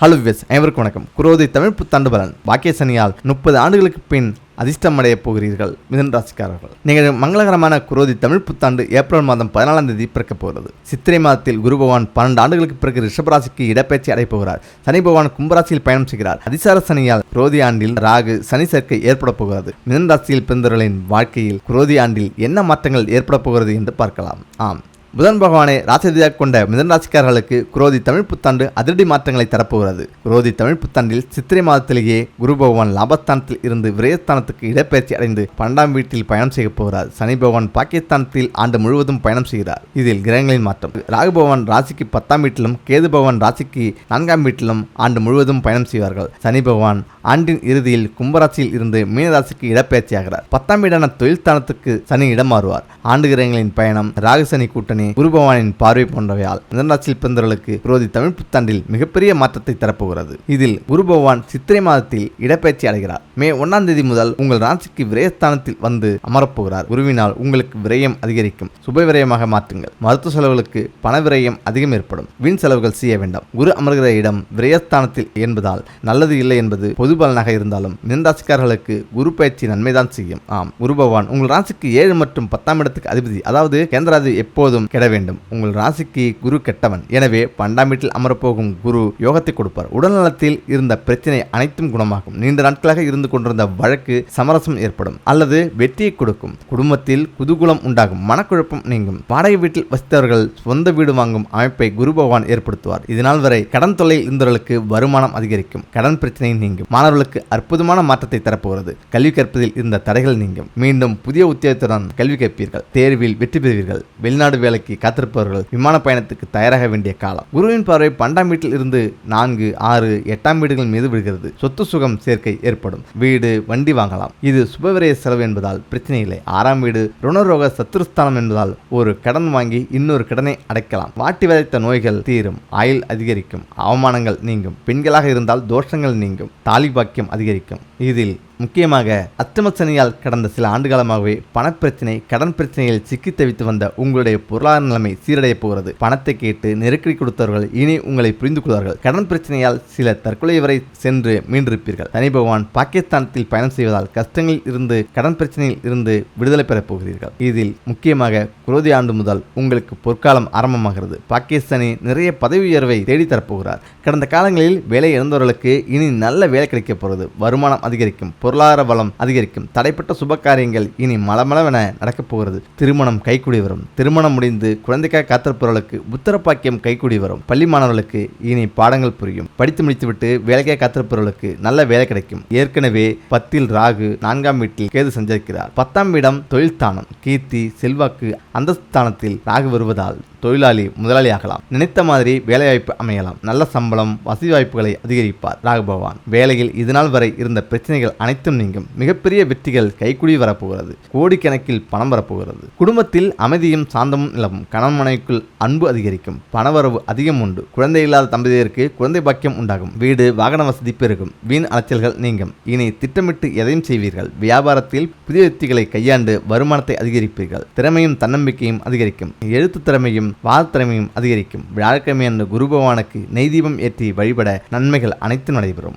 Hello விஸ் அனைவருக்கும் வணக்கம். குரோதி தமிழ் புத்தாண்டு பலன் பாக்கிய சனியால் முப்பது ஆண்டுகளுக்கு பின் அதிர்ஷ்டம் அடையப் போகிறீர்கள் மிதன் ராசிக்காரர்கள். நீங்கள் மங்களகரமான குரோதி தமிழ் புத்தாண்டு ஏப்ரல் மாதம் பதினாலாம் தேதி பிறக்கப் போகிறது. சித்திரை மாதத்தில் குரு பகவான் பன்னெண்டு ஆண்டுகளுக்கு பிறகு ரிஷபராசிக்கு இடப்பெயர்ச்சி அடைப்போகிறார் சனி பகவான் கும்பராசியில் பயணம் செய்கிறார். அதிசார சனியால் குரோதி ஆண்டில் ராகு சனி சேர்க்கை ஏற்பட போகிறது. மிதன் ராசியில் பிறந்தவர்களின் வாழ்க்கையில் குரோதி ஆண்டில் என்ன மாற்றங்கள் ஏற்பட போகிறது என்று பார்க்கலாம். ஆம். புதன் பகவானை ராசதியாக கொண்ட மிதன் ராசிக்காரர்களுக்கு குரோதி தமிழ் புத்தாண்டு அதிரடி மாற்றங்களை தரப்போகிறது. குரோதி தமிழ் புத்தாண்டில் சித்திரை மாதத்திலேயே குரு பகவான் லாபஸ்தானத்தில் இருந்து விரயஸ்தானத்துக்கு இடப்பெயர்ச்சி அடைந்து பன்னெண்டாம் வீட்டில் பயணம் செய்ய போகிறார். சனி பகவான் பாகிஸ்தானத்தில் ஆண்டு முழுவதும் பயணம் செய்கிறார். இதில் கிரகங்களின் மாற்றம். ராகு பகவான் ராசிக்கு பத்தாம் வீட்டிலும் கேது பகவான் ராசிக்கு நான்காம் வீட்டிலும் ஆண்டு முழுவதும் பயணம் செய்வார்கள். சனி பகவான் ஆண்டின் இறுதியில் கும்பராசியில் இருந்து மீனராசிக்கு இடப்பெயர்ச்சியாகிறார். பத்தாம் வீடான தொழில் ஸ்தானத்துக்கு சனி இடம் மாறுவார். ஆண்டு கிரகங்களின் பயணம் ராகு சனி கூட்டணி குரு பகவானின் பார்வை போன்றவையால் மிதனராசியில் பிறந்தவர்களுக்கு குரோதி தமிழ் புத்தாண்டில் மிகப்பெரிய மாற்றத்தை தரப்போகிறது. இதில் குருபவான் சித்திரை மாதத்தில் இடப்பெயர்ச்சி அடைகிறார். மே ஒன்னாம் தேதி முதல் உங்கள் ராசிக்கு விரயஸ்தானத்தில் வந்து அமரப்போகிறார். குருவினால் உங்களுக்கு விரயம் அதிகரிக்கும். சுப விரயமாக மாற்றுங்கள். மருத்துவ செலவுகளுக்கு பண விரயம் அதிகம் ஏற்படும். வீண் செலவுகள் செய்ய வேண்டாம். குரு அமர்கிற இடம் விரயஸ்தானத்தில் என்பதால் நல்லது இல்லை என்பது பொது பலனாக இருந்தாலும் மின்ராசிக்காரர்களுக்கு குரு பயிற்சி நன்மைதான் செய்யும். ஆம். குரு பகவான் உங்கள் ராசிக்கு ஏழு மற்றும் பத்தாம் இடத்துக்கு அதிபதி. அதாவது கேந்திராதி எப்போதும் கெட வேண்டும். உங்கள் ராசிக்கு குரு கெட்டவன். எனவே பண்டாம் வீட்டில் அமரப்போகும் குரு யோகத்தை கொடுப்பார். உடல்நலத்தில் இருந்த பிரச்சனை அனைத்தும் குணமாகும். நீண்ட நாட்களாக இருந்து கொண்டிருந்த வழக்கு சமரசம் ஏற்படும் அல்லது வெற்றியை கொடுக்கும். குடும்பத்தில் குதூகுலம் உண்டாகும். மனக்குழப்பம் நீங்கும். வாடகை வீட்டில் வசித்தவர்கள் சொந்த வீடு வாங்கும் அமைப்பை குரு பகவான் ஏற்படுத்துவார். இதனால் வரை கடன் தொல்லை இருந்தவர்களுக்கு வருமானம் அதிகரிக்கும். கடன் பிரச்சனை நீங்கும். மாணவர்களுக்கு அற்புதமான மாற்றத்தை தரப்போகிறது. கல்வி கற்பதில் இருந்த தடைகள் நீங்கும். மீண்டும் புதிய உத்தியோகத்துடன் கல்வி கற்பீர்கள் தேர்வில் வெற்றி பெறுவீர்கள். வெளிநாடு வேலை வேலைக்கு காத்திருப்பவர்கள் விமான பயணத்துக்கு தயாராக வேண்டிய காலம். குருவின் பார்வை பன்னெண்டாம் வீட்டில் இருந்து நான்கு ஆறு எட்டாம் வீடுகள் மீது விழுகிறது. சொத்து சுகம் சேர்க்கை ஏற்படும். வீடு வண்டி வாங்கலாம். இது சுபவிரய செலவு என்பதால் பிரச்சனை இல்லை. ஆறாம் வீடு ருணரோக சத்துருஸ்தானம் என்பதால் ஒரு கடன் வாங்கி இன்னொரு கடனை அடைக்கலாம். வாட்டி விதைத்த நோய்கள் தீரும். ஆயுள் அதிகரிக்கும். அவமானங்கள் நீங்கும். பெண்களாக இருந்தால் தோஷங்கள் நீங்கும். தாலி பாக்கியம் அதிகரிக்கும். இதில் முக்கியமாக அஷ்டமசனியால் கடந்த சில ஆண்டுகாலமாகவே பணப்பிரச்சனை கடன் பிரச்சனையில் சிக்கி தவித்து வந்த உங்களுடைய பொருளாதார நிலைமை சீரடைய போகிறது. பணத்தை கேட்டு நெருக்கடி கொடுத்தவர்கள் இனி உங்களை புரிந்து கொள்வார்கள். கடன் பிரச்சனையால் சில தற்கொலை வரை சென்று மீண்டிருப்பீர்கள். சனி பகவான் பாகிஸ்தானத்தில் பயணம் செய்வதால் கஷ்டங்களில் இருந்து கடன் பிரச்சனையில் இருந்து விடுதலை பெறப் போகிறீர்கள். இதில் முக்கியமாக குரோதி ஆண்டு முதல் உங்களுக்கு பொற்காலம் ஆரம்பமாகிறது. பாகிஸ்தானி நிறைய பதவி உயர்வை தேடித்தரப்போகிறார் கடந்த காலங்களில் வேலை இழந்தவர்களுக்கு இனி நல்ல வேலை கிடைக்கப் போகிறது. வருமானம் அதிகரிக்கும். பொருளாதார வளம் அதிகரிக்கும். தடைப்பட்ட சுப காரியங்கள் இனி மலமளவென நடக்கப் போகிறது திருமணம் கைக்குடி வரும். திருமணம் முடிந்து குழந்தைக்காக காத்திருப்பவர்களுக்கு புத்திர பாக்கியம் வரும். பள்ளி மாணவர்களுக்கு இனி பாடங்கள் புரியும். படித்து முடித்துவிட்டு வேலைக்காக காத்திருப்பவர்களுக்கு நல்ல வேலை கிடைக்கும். ஏற்கனவே பத்தில் ராகு நான்காம் வீட்டில் கேது சஞ்சரிக்கிறார். பத்தாம் இடம் தொழில் ஸ்தானம் கீர்த்தி செல்வாக்கு அந்தஸ்தானத்தில் ராகு வருவதால் தொழிலாளி முதலாளி ஆகலாம் நினைத்த மாதிரி வேலைவாய்ப்பு அமையலாம். நல்ல சம்பளம் வசதி வாய்ப்புகளை அதிகரிப்பார். ராகுபவான் வேலையில் இதுநாள் வரை இருந்த பிரச்சனைகள் அனைத்தும் நீங்கும். மிகப்பெரிய வெற்றிகள் கைக்குடி வரப்போகிறது. கோடிக்கணக்கில் பணம் வரப்போகிறது. குடும்பத்தில் அமைதியும் சாந்தமும் நிலவும். கணவன் மனைவிக்குள் அன்பு அதிகரிக்கும். பணவரவு அதிகம் உண்டு. குழந்தை இல்லாத தம்பதியருக்கு குழந்தை பாக்கியம் உண்டாகும். வீடு வாகன வசதி பெருகும். வீண் அலைச்சல்கள் நீங்கும். இனி திட்டமிட்டு எதையும் செய்வீர்கள். வியாபாரத்தில் புதிய யுக்திகளை கையாண்டு வருமானத்தை அதிகரிப்பீர்கள். திறமையும் தன்னம்பிக்கையும் அதிகரிக்கும். எழுத்து திறமையும் வாதத்திறமையும் அதிகரிக்கும். வியாழக்கிழமை அன்று குரு பகவானுக்கு நெய் தீபம் ஏற்றி வழிபட நன்மைகள் அனைத்தும் நடைபெறும்.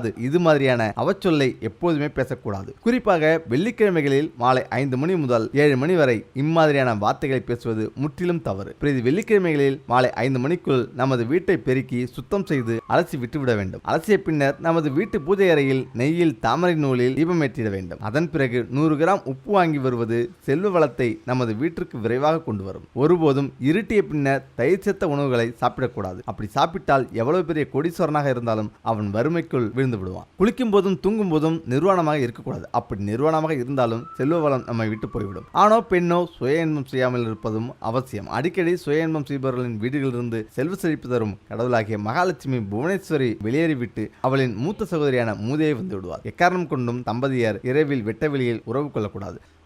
கூடாது இது மாதிரியான அவச்சொல்லை எப்போதுமே பேசக்கூடாது. குறிப்பாக வெள்ளிக்கிழமைகளில் மாலை ஐந்து மணி முதல் ஏழு மணி வரை இம்மாதிரியான வார்த்தைகளை பேசுவது முற்றிலும் தவறு. பிரதி வெள்ளிக்கிழமைகளில் மாலை ஐந்து மணிக்குள் நமது வீட்டை பெருக்கி சுத்தம் செய்து அலசி விட்டுவிட வேண்டும். அலசிய பின்னர் நமது வீட்டு பூஜை அறையில் நெய்யில் தாமரை நூலில் தீபமேற்றிட வேண்டும். அதன் பிறகு நூறு கிராம் உப்பு வாங்கி வருவது செல்வ வளத்தை நமது வீட்டிற்கு விரைவாக கொண்டு வரும். ஒருபோதும் இருட்டிய பின்னர் தயிர் செத்த உணவுகளை சாப்பிடக்கூடாது. அப்படி சாப்பிட்டால் எவ்வளவு பெரிய கொடிசோரனாக இருந்தாலும் அவன் வறுமைக்குள் விழுந்து இருந்து விடுவான். குளிக்கும் போதும் தூங்கும் போதும் நிர்வாணமாக இருக்கக்கூடாது. அப்படி நிர்வாணமாக இருந்தாலும் செல்வ வளம் நம்மை விட்டு போய்விடும். ஆணோ பெண்ணோ சுய இன்பம் செய்யாமல் இருப்பதும் அவசியம். அடிக்கடி சுய இன்பம் செய்பவர்களின் வீடுகளிலிருந்து செல்வ செழிப்பு தரும் கடவுளாகிய மகாலட்சுமி புவனேஸ்வரி வெளியேறிவிட்டு அவளின் மூத்த சகோதரியான மூதையை வந்து விடுவார். எக்காரணம் கொண்டும் தம்பதியர் இரவில் வெட்ட வெளியில் உறவு கொள்ளக்கூடாது.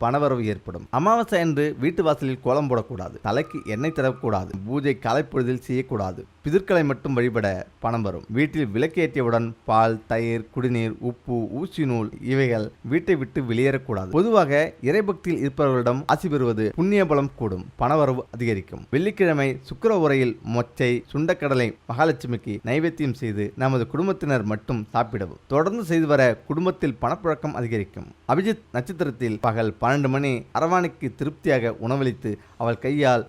பணவரவு ஏற்படும். அமாவாசை அன்று வீட்டு வாசலில் கோலம் போடக்கூடாது. தலைக்கு எண்ணெய் தரக்கூடாது பூஜை காலைப்பொழுதில் செய்யக்கூடாது. பிதிர்களை மட்டும் வழிபட பணம் வரும். வீட்டில் விளக்கேற்றியவுடன் பால் தயிர் குடிநீர் உப்பு ஊசி நூல் இவைகள் வீட்டை விட்டு வெளியேறக்கூடாது. பொதுவாக இறைபக்தியில் இருப்பவர்களிடம் ஆசி பெறுவது புண்ணிய பலம் கூடும் பணவரவு அதிகரிக்கும். வெள்ளிக்கிழமை சுக்கிர உரையில் மொச்சை சுண்டக்கடலை மகாலட்சுமிக்கு நைவேத்தியம் செய்து நமது குடும்பத்தினர் மட்டும் சாப்பிடவும். தொடர்ந்து செய்து வர குடும்பத்தில் பணப்புழக்கம் அதிகரிக்கும். அபிஜித் நட்சத்திரத்தில் பகல் பன்னெண்டு மணி அரவாணிக்கு திருப்தியாக உணவளித்து அவள் கையால்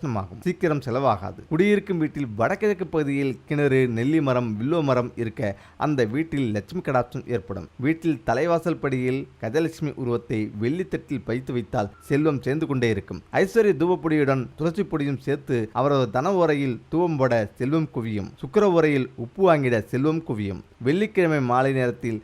ஆகர்ஷணமாகும் சீக்கிரம் செலவாகாது. குடியிருக்கும் வீட்டில் வடகிழக்கு பகுதியில் கிணறு நெல்லி மரம் வில்லோ மரம் இருக்க அந்த வீட்டில் லட்சுமி கடாட்சம் ஏற்படும். வீட்டில் தலைவாசல் படியில் கஜலட்சுமி உருவத்தை வெள்ளித்தட்டில் பயித்து வைத்தால் செல்வம் சேர்ந்து கொண்டே இருக்கும். ஐஸ்வர்ய தூவப்பொடியுடன் துளசி பொடியும் சேர்த்து அவரது தன உரையில் தூவம் போட செல்வம் குவியும். சுக்கர உரையில் உப்பு வாங்கிட செல்வம் குவியும். வெள்ளிக்கிழமை மாலை நேரத்தில்